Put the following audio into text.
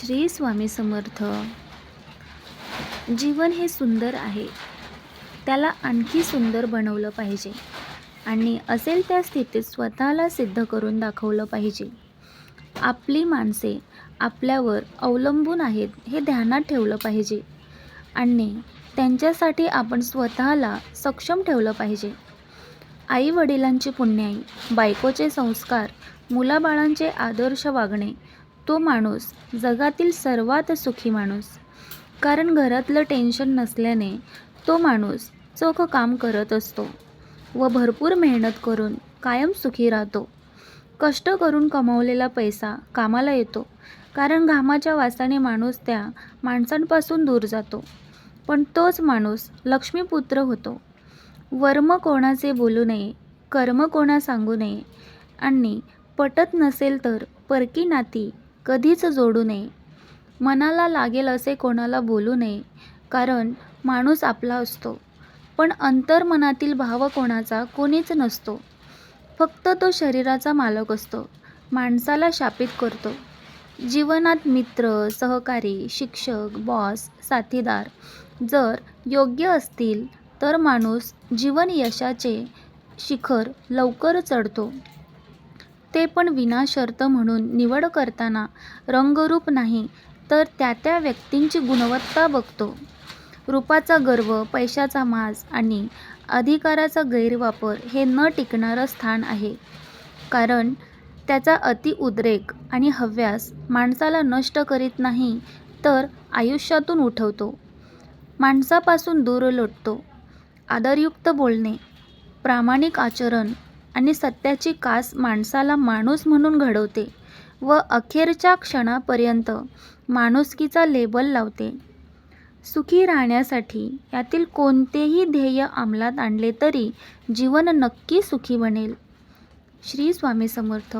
श्री स्वामी समर्थ. जीवन हे सुंदर आहे. त्याला आणखी सुंदर बनवलं पाहिजे. आणि असेल त्या स्थितीत स्वतःला सिद्ध करून दाखवलं पाहिजे. आपली माणसे आपल्यावर अवलंबून आहेत हे ध्यानात ठेवलं पाहिजे. आणि त्यांच्यासाठी आपण स्वतःला सक्षम ठेवलं पाहिजे. आई वडिलांची पुण्याई बायकोचे संस्कार मुलाबाळांचे आदर्श वागणे तो माणूस जगातील सर्वात सुखी माणूस. कारण घरातलं टेन्शन नसल्याने तो माणूस चोख काम करत असतो व भरपूर मेहनत करून कायम सुखी राहतो. कष्ट करून कमावलेला पैसा कामाला येतो. कारण घामाच्या वासाने माणूस त्या माणसांपासून दूर जातो. पण तोच माणूस लक्ष्मीपुत्र होतो. वर्म कोणाचे बोलू नये कर्म कोणा सांगू नये आणि पटत नसेल तर परकी नाती कधीच जोडू नये. मनाला लागेल असे कोणाला बोलू नये कारण माणूस आपला असतो. पण अंतर्मनातील भाव कोणाचा कोणीच नसतो. फक्त तो शरीराचा मालक असतो. माणसाला शापित करतो. जीवनात मित्र सहकारी शिक्षक बॉस साथीदार जर योग्य असतील तर माणूस जीवन यशाचे शिखर लवकर चढतो. ते पण विनाशर्त म्हणून निवड करताना रंगरूप नाही तर त्या त्या व्यक्तींची गुणवत्ता बघतो. रूपाचा गर्व पैशाचा माज आणि अधिकाराचा गैरवापर हे न टिकणारं स्थान आहे. कारण त्याचा अतिउद्रेक आणि हव्यास माणसाला नष्ट करीत नाही तर आयुष्यातून उठवतो. माणसापासून दूर लोटतो. आदरयुक्त बोलणे प्रामाणिक आचरण आणि सत्याची कास माणसाला माणूस म्हणून घडवते व अखेरच्या क्षणापर्यंत माणुसकीचा लेबल लावते. सुखी राहण्यासाठी यातील कोणतेही ध्येय अंमलात आणले तरी जीवन नक्की सुखी बनेल. श्री स्वामी समर्थ.